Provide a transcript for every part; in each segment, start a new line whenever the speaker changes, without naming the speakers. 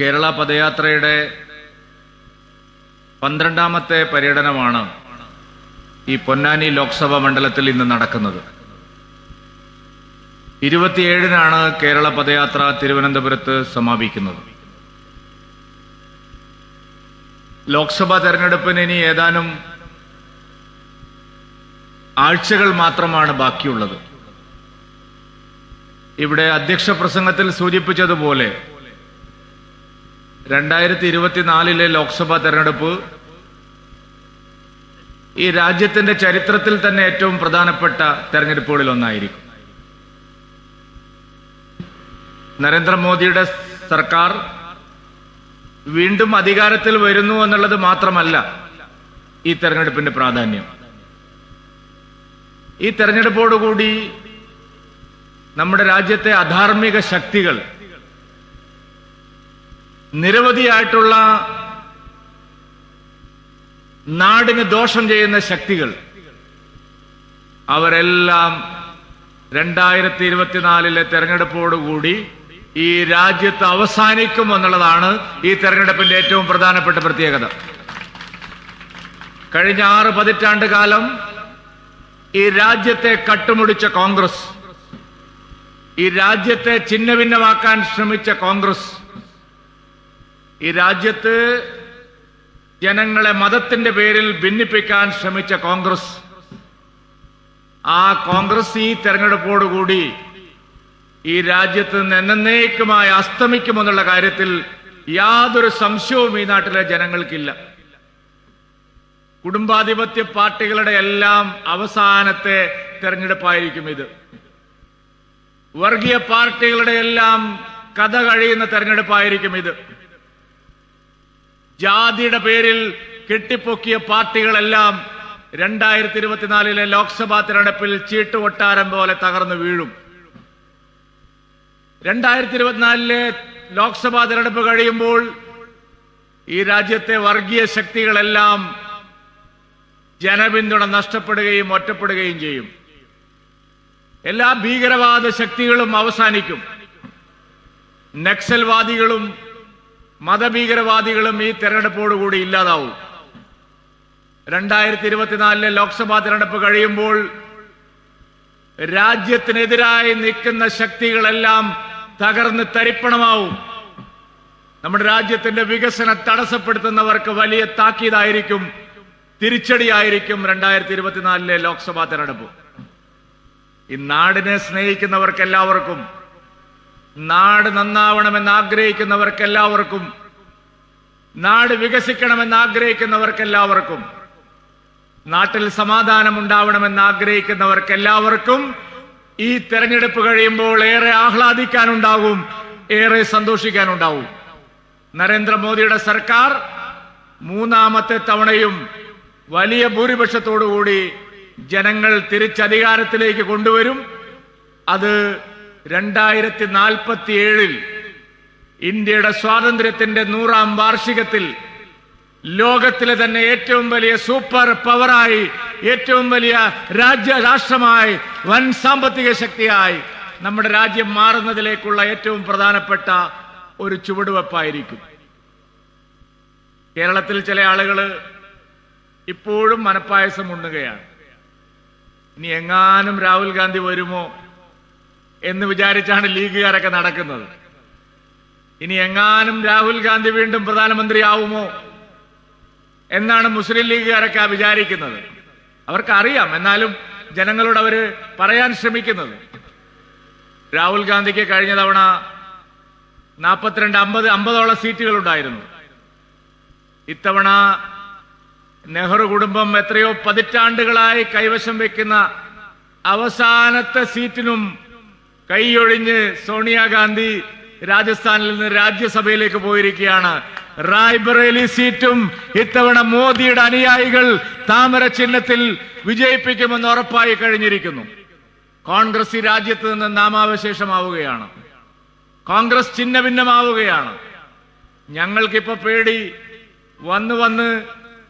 കേരള പദയാത്രയുടെ പന്ത്രണ്ടാമത്തെ പര്യടനമാണ് ഈ പൊന്നാനി ലോക്സഭാ മണ്ഡലത്തിൽ ഇന്ന് നടക്കുന്നത്. ഇരുപത്തിയേഴിനാണ് കേരള പദയാത്ര തിരുവനന്തപുരത്ത് സമാപിക്കുന്നത്. ലോക്സഭാ തെരഞ്ഞെടുപ്പിന് ഇനി ഏതാനും ആഴ്ചകൾ മാത്രമാണ് ബാക്കിയുള്ളത്. ഇവിടെ അധ്യക്ഷ പ്രസംഗത്തിൽ സൂചിപ്പിച്ചതുപോലെ രണ്ടായിരത്തി ഇരുപത്തിനാലിലെ ലോക്സഭാ തെരഞ്ഞെടുപ്പ് ഈ രാജ്യത്തിന്റെ ചരിത്രത്തിൽ തന്നെ ഏറ്റവും പ്രധാനപ്പെട്ട തെരഞ്ഞെടുപ്പുകളിൽ ഒന്നായിരിക്കും നരേന്ദ്രമോദിയുടെ സർക്കാർ വീണ്ടും അധികാരത്തിൽ വരുന്നു എന്നുള്ളത് മാത്രമല്ല ഈ തെരഞ്ഞെടുപ്പിന്റെ പ്രാധാന്യം. ഈ തെരഞ്ഞെടുപ്പോടുകൂടി നമ്മുടെ രാജ്യത്തെ അധാർമിക ശക്തികൾ നിരവധിയായിട്ടുള്ള നാടിന് ദോഷം ചെയ്യുന്ന ശക്തികൾ. അവരെല്ലാം രണ്ടായിരത്തി ഇരുപത്തിനാലിലെ തെരഞ്ഞെടുപ്പോടുകൂടി ഈ രാജ്യത്ത് അവസാനിക്കും എന്നുള്ളതാണ് ഈ തെരഞ്ഞെടുപ്പിന്റെ ഏറ്റവും പ്രധാനപ്പെട്ട പ്രത്യേകത. കഴിഞ്ഞ ആറ് പതിറ്റാണ്ട് കാലം ഈ രാജ്യത്തെ കട്ടുമുടിച്ച കോൺഗ്രസ് ഈ രാജ്യത്തെ ഛിന്നഭിന്നമാക്കാൻ ശ്രമിച്ച കോൺഗ്രസ് ഈ രാജ്യത്ത് ജനങ്ങളെ മതത്തിന്റെ പേരിൽ ഭിന്നിപ്പിക്കാൻ ശ്രമിച്ച കോൺഗ്രസ്. ആ കോൺഗ്രസ് ഈ തെരഞ്ഞെടുപ്പോടുകൂടി ഈ രാജ്യത്ത് നിന്ന് എന്നേക്കുമായി അസ്തമിക്കുമെന്നുള്ള കാര്യത്തിൽ യാതൊരു സംശയവും ഈ നാട്ടിലെ ജനങ്ങൾക്കില്ല. കുടുംബാധിപത്യ പാർട്ടികളുടെ എല്ലാം അവസാനത്തെ തെരഞ്ഞെടുപ്പായിരിക്കും ഇത്. വർഗീയ പാർട്ടികളുടെ എല്ലാം കഥ കഴിയുന്ന തെരഞ്ഞെടുപ്പായിരിക്കും ഇത്. ജാതിയുടെ പേരിൽ കെട്ടിപ്പൊക്കിയ പാർട്ടികളെല്ലാം രണ്ടായിരത്തി ഇരുപത്തിനാലിലെ ലോക്സഭാ തെരഞ്ഞെടുപ്പിൽ ചീട്ടുകൊട്ടാരം പോലെ തകർന്നു വീഴും. രണ്ടായിരത്തി ഇരുപത്തിനാലിലെ ലോക്സഭാ തെരഞ്ഞെടുപ്പ് കഴിയുമ്പോൾ ഈ രാജ്യത്തെ വർഗീയ ശക്തികളെല്ലാം ജനപിന്തുണ നഷ്ടപ്പെടുകയും ഒറ്റപ്പെടുകയും ചെയ്യും. എല്ലാ ഭീകരവാദ ശക്തികളും അവസാനിക്കും. നക്സൽവാദികളും മതഭീകരവാദികളും ഈ തെരഞ്ഞെടുപ്പോടുകൂടി ഇല്ലാതാവും. രണ്ടായിരത്തി ഇരുപത്തിനാലിലെ ലോക്സഭാ തെരഞ്ഞെടുപ്പ് കഴിയുമ്പോൾ രാജ്യത്തിനെതിരായി നിൽക്കുന്ന ശക്തികളെല്ലാം തകർന്ന് തരിപ്പണമാവും. നമ്മുടെ രാജ്യത്തിന്റെ വികസനം തടസ്സപ്പെടുത്തുന്നവർക്ക് വലിയ താക്കീതായിരിക്കും തിരിച്ചടിയായിരിക്കും രണ്ടായിരത്തി ഇരുപത്തിനാലിലെ ലോക്സഭാ തെരഞ്ഞെടുപ്പ്. ഈ നാടിനെ സ്നേഹിക്കുന്നവർക്ക് എല്ലാവർക്കും നാട് നന്നാവണമെന്ന് ആഗ്രഹിക്കുന്നവർക്കെല്ലാവർക്കും നാട് വികസിക്കണമെന്ന് ആഗ്രഹിക്കുന്നവർക്കെല്ലാവർക്കും നാട്ടിൽ സമാധാനം ഉണ്ടാവണമെന്ന് ആഗ്രഹിക്കുന്നവർക്കെല്ലാവർക്കും ഈ തെരഞ്ഞെടുപ്പ് കഴിയുമ്പോൾ ഏറെ ആഹ്ലാദിക്കാനുണ്ടാകും ഏറെ സന്തോഷിക്കാനുണ്ടാവും. നരേന്ദ്രമോദിയുടെ സർക്കാർ മൂന്നാമത്തെ തവണയും വലിയ ഭൂരിപക്ഷത്തോടുകൂടി ജനങ്ങൾ തിരിച്ചധികാരത്തിലേക്ക് കൊണ്ടുവരും. അത് രണ്ടായിരത്തി നാൽപ്പത്തി ഏഴിൽ ഇന്ത്യയുടെ സ്വാതന്ത്ര്യത്തിന്റെ നൂറാം വാർഷികത്തിൽ ലോകത്തിലെ തന്നെ ഏറ്റവും വലിയ സൂപ്പർ പവറായി ഏറ്റവും വലിയ രാജ്യ രാഷ്ട്രമായി വൻ സാമ്പത്തിക ശക്തിയായി നമ്മുടെ രാജ്യം മാറുന്നതിലേക്കുള്ള ഏറ്റവും പ്രധാനപ്പെട്ട ഒരു ചുവടുവെപ്പായിരിക്കും. കേരളത്തിൽ ചില ആളുകൾ ഇപ്പോഴും മനപ്പായസം ഉണ്ണുകയാണ്. ഇനി എങ്ങാനും രാഹുൽ ഗാന്ധി വരുമോ? എന്ന് വിചാരിച്ചാണ് ലീഗുകാരൊക്കെ നടക്കുന്നത്. ഇനി എങ്ങാനും രാഹുൽ ഗാന്ധി വീണ്ടും പ്രധാനമന്ത്രിയാവുമോ? എന്നാണ് മുസ്ലിം ലീഗുകാരൊക്കെ വിചാരിക്കുന്നത്. അവർക്കറിയാം എന്നാലും ജനങ്ങളോട് അവർ പറയാൻ ശ്രമിക്കുന്നത്. രാഹുൽ ഗാന്ധിക്ക് കഴിഞ്ഞ തവണ നാൽപ്പത്തിരണ്ട് അമ്പത് അമ്പതോളം സീറ്റുകൾ ഉണ്ടായിരുന്നു ഇത്തവണ നെഹ്റു കുടുംബം എത്രയോ പതിറ്റാണ്ടുകളായി കൈവശം വെക്കുന്ന അവസാനത്തെ സീറ്റിനും കൈയൊഴിഞ്ഞ് സോണിയാഗാന്ധി രാജസ്ഥാനിൽ നിന്ന് രാജ്യസഭയിലേക്ക് പോയിരിക്കുകയാണ്. റായ്ബറേലി സീറ്റും ഇത്തവണ മോദിയുടെ അനുയായികൾ താമര ചിഹ്നത്തിൽ വിജയിപ്പിക്കുമെന്ന് ഉറപ്പായി കഴിഞ്ഞിരിക്കുന്നു. കോൺഗ്രസ് ഈ രാജ്യത്ത് നിന്ന് നാമാവശേഷമാവുകയാണ്. കോൺഗ്രസ് ചിഹ്ന ഭിന്നമാവുകയാണ് ഞങ്ങൾക്കിപ്പോ പേടി. വന്ന് വന്ന്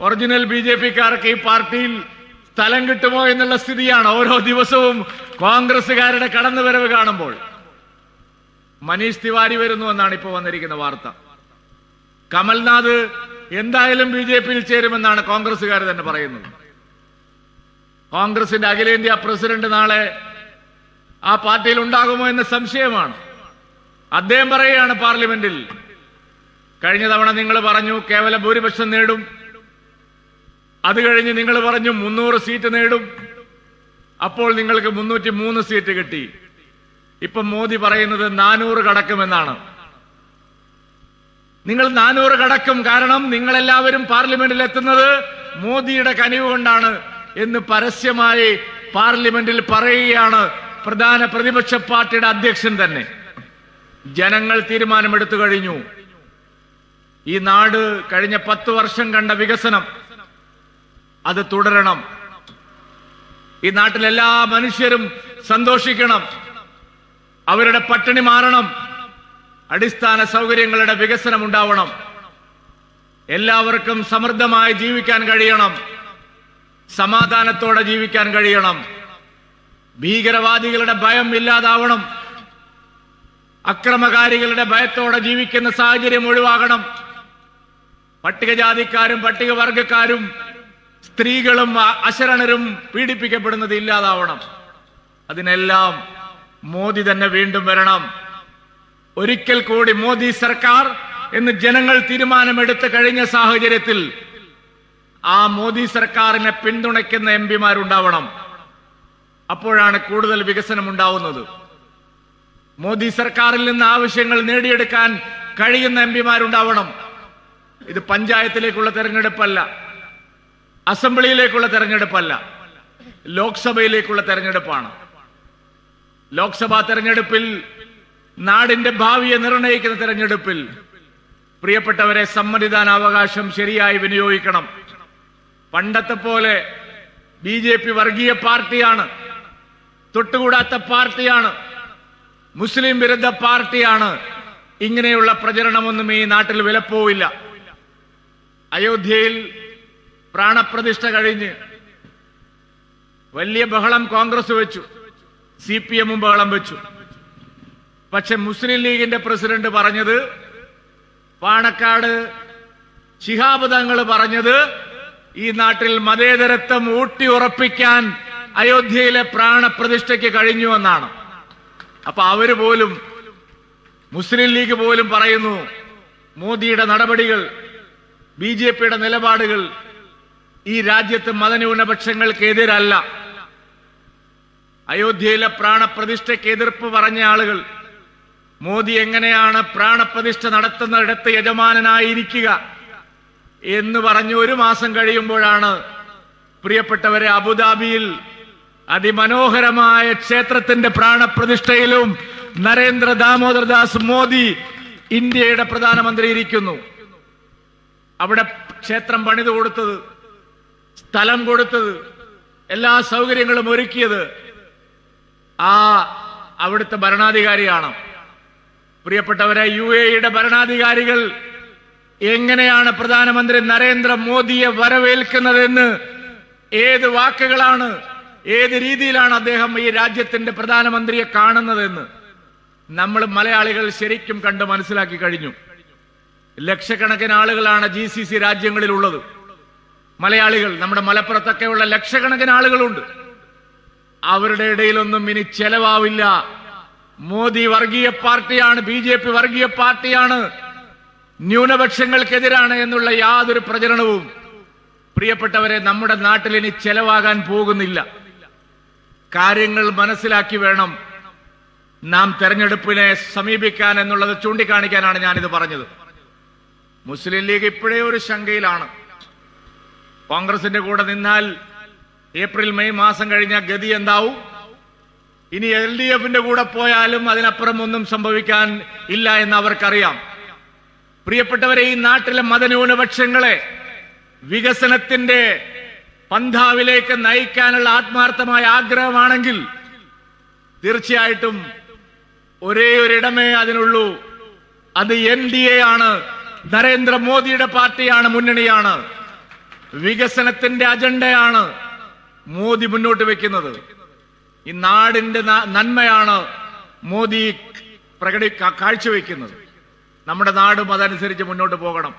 ഒറിജിനൽ ബി ജെ പിക്കാർക്ക് ഈ പാർട്ടിയിൽ സ്ഥലം കിട്ടുമോ എന്നുള്ള സ്ഥിതിയാണ് ഓരോ ദിവസവും കോൺഗ്രസുകാരുടെ കടന്നുവരവ് കാണുമ്പോൾ മനീഷ് തിവാരി വരുന്നു എന്നാണ് ഇപ്പോൾ വന്നിരിക്കുന്ന വാർത്ത. കമൽനാഥ് എന്തായാലും ബി ജെ പിയിൽ ചേരുമെന്നാണ് കോൺഗ്രസുകാർ തന്നെ പറയുന്നത്. കോൺഗ്രസിന്റെ അഖിലേന്ത്യാ പ്രസിഡന്റ് നാളെ ആ പാർട്ടിയിൽ ഉണ്ടാകുമോ എന്ന സംശയമാണ്. അദ്ദേഹം പറയുകയാണ് പാർലമെന്റിൽ കഴിഞ്ഞ തവണ നിങ്ങൾ പറഞ്ഞു കേവല ഭൂരിപക്ഷം നേടും. അത് കഴിഞ്ഞ് നിങ്ങൾ പറഞ്ഞു മുന്നൂറ് സീറ്റ് നേടും. അപ്പോൾ നിങ്ങൾക്ക് മുന്നൂറ്റി മൂന്ന് സീറ്റ് കിട്ടി. ഇപ്പൊ മോദി പറയുന്നത് നാനൂറ് കടക്കുമെന്നാണ്. നിങ്ങൾ നാനൂറ് കടക്കും കാരണം നിങ്ങളെല്ലാവരും പാർലമെന്റിൽ എത്തുന്നത് മോദിയുടെ കനിവ് കൊണ്ടാണ് എന്ന് പരസ്യമായി പാർലമെന്റിൽ പറയുകയാണ് പ്രധാന പ്രതിപക്ഷ പാർട്ടിയുടെ അധ്യക്ഷൻ തന്നെ. ജനങ്ങൾ തീരുമാനമെടുത്തു കഴിഞ്ഞു. ഈ നാട് കഴിഞ്ഞ പത്ത് വർഷം കണ്ട വികസനം. അത് തുടരണം. ഈ നാട്ടിലെ എല്ലാ മനുഷ്യരും സന്തോഷിക്കണം. അവരുടെ പട്ടിണി മാറണം. അടിസ്ഥാന സൗകര്യങ്ങളുടെ വികസനം ഉണ്ടാവണം. എല്ലാവർക്കും സമൃദ്ധമായി ജീവിക്കാൻ കഴിയണം. സമാധാനത്തോടെ ജീവിക്കാൻ കഴിയണം. ഭീകരവാദികളുടെ ഭയം ഇല്ലാതാവണം. അക്രമകാരികളുടെ ഭയത്തോടെ ജീവിക്കുന്ന സാഹചര്യം ഒഴിവാകണം. പട്ടികജാതിക്കാരും പട്ടികവർഗക്കാരും സ്ത്രീകളും അശരണരും പീഡിപ്പിക്കപ്പെടുന്നത് ഇല്ലാതാവണം. അതിനെല്ലാം മോദി തന്നെ വീണ്ടും വരണം. ഒരിക്കൽ കൂടി മോദി സർക്കാർ എന്ന് ജനങ്ങൾ തീരുമാനമെടുത്ത് കഴിഞ്ഞ സാഹചര്യത്തിൽ ആ മോദി സർക്കാരിനെ പിന്തുണയ്ക്കുന്ന എം പിമാരുണ്ടാവണം. അപ്പോഴാണ് കൂടുതൽ വികസനം ഉണ്ടാവുന്നത് മോദി സർക്കാരിൽ നിന്ന് ആവശ്യങ്ങൾ നേടിയെടുക്കാൻ കഴിയുന്ന എം പിമാരുണ്ടാവണം. ഇത് പഞ്ചായത്തിലേക്കുള്ള തെരഞ്ഞെടുപ്പല്ല. അസംബ്ലിയിലേക്കുള്ള തെരഞ്ഞെടുപ്പല്ല ലോക്സഭയിലേക്കുള്ള തെരഞ്ഞെടുപ്പാണ്. ലോക്സഭാ തെരഞ്ഞെടുപ്പിൽ നാടിന്റെ ഭാവിയെ നിർണയിക്കുന്ന തെരഞ്ഞെടുപ്പിൽ പ്രിയപ്പെട്ടവരെ സമ്മതിദാനാവകാശം ശരിയായി വിനിയോഗിക്കണം. പണ്ടത്തെ പോലെ ബി ജെ പി വർഗീയ പാർട്ടിയാണ് തൊട്ടുകൂടാത്ത പാർട്ടിയാണ് മുസ്ലിം വിരുദ്ധ പാർട്ടിയാണ്. ഇങ്ങനെയുള്ള പ്രചരണമൊന്നും ഈ നാട്ടിൽ വിലപ്പോവില്ല. അയോധ്യയിൽ പ്രാണപ്രതിഷ്ഠ കഴിഞ്ഞ് വലിയ ബഹളം കോൺഗ്രസ് വെച്ചു സി പി എമ്മും ബഹളം വെച്ചു. പക്ഷെ മുസ്ലിം ലീഗിന്റെ പ്രസിഡന്റ് പറഞ്ഞത് പാണക്കാട് ശിഹാബ് തങ്ങൾ പറഞ്ഞത് ഈ നാട്ടിൽ മതേതരത്വം ഊട്ടി ഉറപ്പിക്കാൻ അയോധ്യയിലെ പ്രാണപ്രതിഷ്ഠയ്ക്ക് കഴിഞ്ഞു എന്നാണ്. അപ്പൊ അവർ പോലും മുസ്ലിം ലീഗ് പോലും പറയുന്നു മോദിയുടെ നടപടികൾ ബി ജെ പിയുടെ നിലപാടുകൾ ഈ രാജ്യത്ത് മതന്യൂനപക്ഷങ്ങൾക്ക് എതിരല്ല അയോധ്യയിലെ പ്രാണപ്രതിഷ്ഠയ്ക്ക് എതിർപ്പ് പറഞ്ഞ ആളുകൾ മോദി എങ്ങനെയാണ് പ്രാണപ്രതിഷ്ഠ നടത്തുന്നിടത്ത് യജമാനനായിരിക്കുക എന്ന് പറഞ്ഞു ഒരു മാസം കഴിയുമ്പോഴാണ് പ്രിയപ്പെട്ടവരെ അബുദാബിയിൽ അതിമനോഹരമായ ക്ഷേത്രത്തിന്റെ പ്രാണപ്രതിഷ്ഠയിലും നരേന്ദ്ര ദാമോദർദാസ് മോദി ഇന്ത്യയുടെ പ്രധാനമന്ത്രി ഇരിക്കുന്നു. അവിടെ ക്ഷേത്രം പണിതു കൊടുത്തത് സ്ഥലം കൊടുത്തത് എല്ലാ സൗകര്യങ്ങളും ഒരുക്കിയത് ആ അവിടുത്തെ ഭരണാധികാരിയാണ്. പ്രിയപ്പെട്ടവരെ യു എയുടെ ഭരണാധികാരികൾ എങ്ങനെയാണ് പ്രധാനമന്ത്രി നരേന്ദ്രമോദിയെ വരവേൽക്കുന്നതെന്ന് ഏത് വാക്കുകളാണ് ഏത് രീതിയിലാണ് അദ്ദേഹം ഈ രാജ്യത്തിന്റെ പ്രധാനമന്ത്രിയെ കാണുന്നതെന്ന് നമ്മൾ മലയാളികൾ ശരിക്കും കണ്ട് മനസ്സിലാക്കി കഴിഞ്ഞു. ലക്ഷക്കണക്കിന് ആളുകളാണ് ജി സി സി രാജ്യങ്ങളിലുള്ളത്. മലയാളികൾ നമ്മുടെ മലപ്പുറത്തൊക്കെയുള്ള ലക്ഷക്കണക്കിന് ആളുകളുണ്ട്. അവരുടെ ഇടയിലൊന്നും ഇനി ചെലവാവില്ല. മോദി വർഗീയ പാർട്ടിയാണ് ബി ജെ പി വർഗീയ പാർട്ടിയാണ്. ന്യൂനപക്ഷങ്ങൾക്കെതിരാണ് എന്നുള്ള യാതൊരു പ്രചരണവും പ്രിയപ്പെട്ടവരെ നമ്മുടെ നാട്ടിൽ ഇനി ചെലവാകാൻ പോകുന്നില്ല. കാര്യങ്ങൾ മനസ്സിലാക്കി വേണം നാം തെരഞ്ഞെടുപ്പിനെ സമീപിക്കാൻ എന്നുള്ളത് ചൂണ്ടിക്കാണിക്കാനാണ് ഞാനിത് പറഞ്ഞത്. മുസ്ലിം ലീഗ് ഇപ്പോഴേ ഒരു ശങ്കയിലാണ്. കോൺഗ്രസിന്റെ കൂടെ നിന്നാൽ ഏപ്രിൽ മെയ് മാസം കഴിഞ്ഞ ഗതി എന്താവും? ഇനി എൽ ഡി എഫിന്റെ കൂടെ പോയാലും അതിനപ്പുറം ഒന്നും സംഭവിക്കാൻ ഇല്ല എന്ന് അവർക്കറിയാം. പ്രിയപ്പെട്ടവരെ ഈ നാട്ടിലെ മതന്യൂനപക്ഷങ്ങളെ വികസനത്തിന്റെ പന്ഥാവിലേക്ക് നയിക്കാനുള്ള ആത്മാർത്ഥമായ ആഗ്രഹമാണെങ്കിൽ തീർച്ചയായിട്ടും ഒരേ ഒരിടമേ അതിനുള്ളൂ. അത് എൻ ഡി എ ആണ്. നരേന്ദ്രമോദിയുടെ പാർട്ടിയാണ് മുന്നണിയാണ്. വികസനത്തിന്റെ അജണ്ടയാണ് മോദി മുന്നോട്ട് വെക്കുന്നത്. ഈ നാടിന്റെ നന്മയാണ് മോദി പ്രകടി കാഴ്ചവെക്കുന്നത്. നമ്മുടെ നാടും അതനുസരിച്ച് മുന്നോട്ട് പോകണം.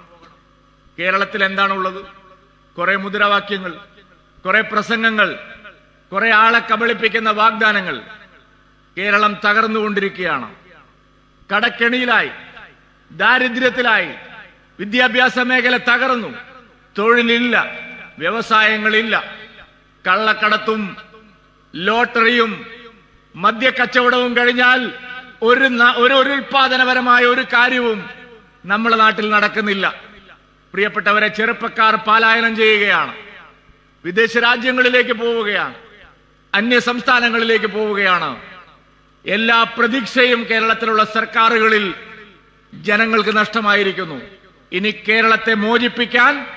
കേരളത്തിൽ എന്താണുള്ളത്? കുറെ മുദ്രാവാക്യങ്ങൾ കുറെ പ്രസംഗങ്ങൾ കുറെ ആളെ കബളിപ്പിക്കുന്ന വാഗ്ദാനങ്ങൾ കേരളം തകർന്നുകൊണ്ടിരിക്കുകയാണ്. കടക്കെണിയിലായി ദാരിദ്ര്യത്തിലായി വിദ്യാഭ്യാസ മേഖല തകർന്നു. തൊഴിലില്ല വ്യവസായങ്ങളില്ല. കള്ളക്കടത്തും ലോട്ടറിയും മദ്യക്കച്ചവടവും കഴിഞ്ഞാൽ ഒരു ഒരു ഉൽപാദനപരമായ ഒരു കാര്യവും നമ്മുടെ നാട്ടിൽ നടക്കുന്നില്ല. പ്രിയപ്പെട്ടവരെ ചെറുപ്പക്കാർ പാലായനം ചെയ്യുകയാണ്. വിദേശ രാജ്യങ്ങളിലേക്ക് പോവുകയാണ്. അന്യ സംസ്ഥാനങ്ങളിലേക്ക് പോവുകയാണ്. എല്ലാ പ്രതീക്ഷയും കേരളത്തിലുള്ള സർക്കാരുകളിൽ ജനങ്ങൾക്ക് നഷ്ടമായിരിക്കുന്നു. ഇനി കേരളത്തെ മോചിപ്പിക്കാൻ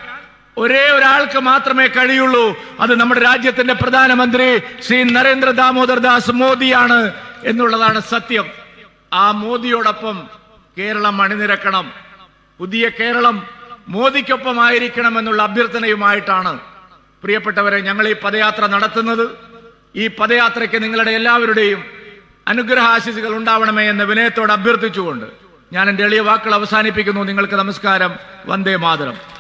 ഒരേ ഒരാൾക്ക് മാത്രമേ കഴിയുള്ളൂ. അത് നമ്മുടെ രാജ്യത്തിന്റെ പ്രധാനമന്ത്രി ശ്രീ നരേന്ദ്ര ദാമോദർ ദാസ് മോദിയാണ് എന്നുള്ളതാണ് സത്യം. ആ മോദിയോടൊപ്പം കേരളം അണിനിരക്കണം. പുതിയ കേരളം മോദിക്കൊപ്പം ആയിരിക്കണം എന്നുള്ള അഭ്യർത്ഥനയുമായിട്ടാണ് പ്രിയപ്പെട്ടവരെ ഞങ്ങൾ ഈ പദയാത്ര നടത്തുന്നത്. ഈ പദയാത്രയ്ക്ക് നിങ്ങളുടെ എല്ലാവരുടെയും അനുഗ്രഹാശിസുകൾ ഉണ്ടാവണമേ എന്ന് വിനയത്തോട് അഭ്യർത്ഥിച്ചുകൊണ്ട് ഞാൻ എന്റെ എളിയ വാക്കുകൾ അവസാനിപ്പിക്കുന്നു. നിങ്ങൾക്ക് നമസ്കാരം. വന്ദേ മാതരം.